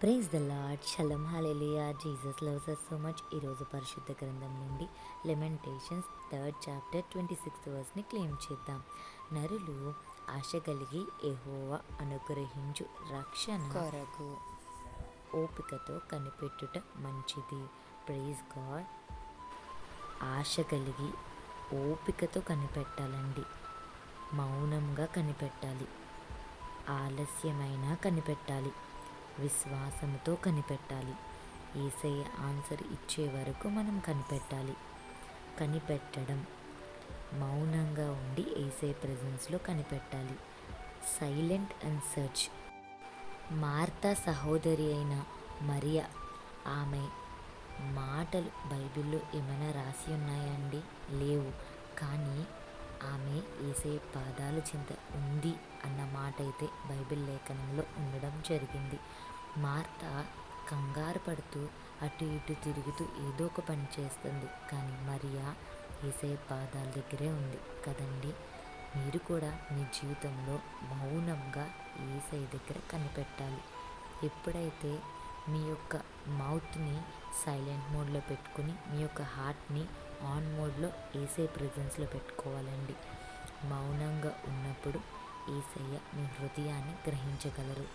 Praise the Lord shalom hallelujah Jesus loves us so much ఈరోజు పరిశుద్ధ గ్రంథం నుండి Lamentations third chapter twenty sixth వర్స్ని claim చేద్దాం. నరులు ఆశ కలిగి ఎహోవా అనుగ్రహించు రక్షణ కొరకు. ఓపికతో కనిపెట్టుట మంచిది. ప్రైజ్ గాడ్ ఆశ కలిగి ఓపికతో కనిపెట్టాలండి. మౌనంగా కనిపెట్టాలి. ఆలస్యమైనా కనిపెట్టాలి. విశ్వాసంతో కనిపెట్టాలి. ఏసయ్య ఆన్సర్ ఇచ్చే వరకు మనం కనిపెట్టాలి. కనిపెట్టడం. మౌనంగా ఉండి ఏసే ప్రజెన్స్లో కనిపెట్టాలి. Silent and search. మార్తా సహోదరి అయిన మరియా ఆమె మాటలు బైబిల్లో ఏమైనా రాసి ఉన్నాయండి లేవు. కానీ ఆమె ఏసే పాదాల చింత ఉంది అని మాట అయితే బైబిల్ లేఖనంలో ఉండడం జరిగింది. మార్త కంగారు పడుతూ అటు ఇటు తిరుగుతూ ఏదో ఒక పని చేస్తుంది. కానీ మరియా ఏసే పాదాల దగ్గరే ఉంది. కదండి? మీరు కూడా మీ జీవితంలో మౌనంగా ఏసై దగ్గర కనిపెట్టాలి. ఎప్పుడైతే మీ యొక్క మౌత్ని సైలెంట్ మోడ్లో పెట్టుకుని మీ యొక్క హార్ట్ని ఆన్ మోడ్లో ఏసే ప్రజెన్స్లో పెట్టుకోవాలండి. మౌనంగా ఉన్నప్పుడు ఏసయ్య మీ హృదయాన్ని గ్రహించగలరు.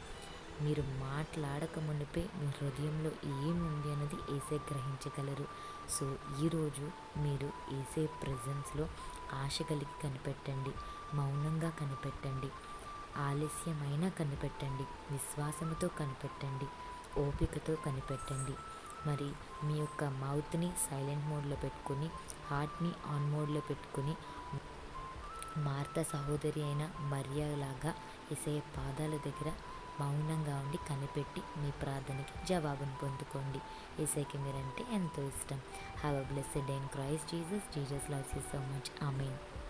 మీరు మాట్లాడక మునిపే మీ హృదయంలో ఏముంది అన్నది ఏసే గ్రహించగలరు. సో ఈరోజు మీరు ఏసే ప్రజెన్స్లో ఆశ కలిగి కనిపెట్టండి మౌనంగా కనిపెట్టండి ఆలస్యమైన కనిపెట్టండి విశ్వాసముతో కనిపెట్టండి ఓపికతో కనిపెట్టండి. మరి మీ యొక్క మౌత్ని సైలెంట్ మోడ్లో పెట్టుకుని హార్ట్ని ఆన్ మోడ్లో పెట్టుకుని మార్త సహోదరి అయిన మర్యాలాగా ఇసయ పాదాల దగ్గర మౌనంగా ఉండి కనిపెట్టి మీ ప్రార్థనకి జవాబును పొందుకోండి. ఏసైకి మీరంటే ఎంతో ఇష్టం. Have a blessed day in Christ Jesus Jesus loves you so much amen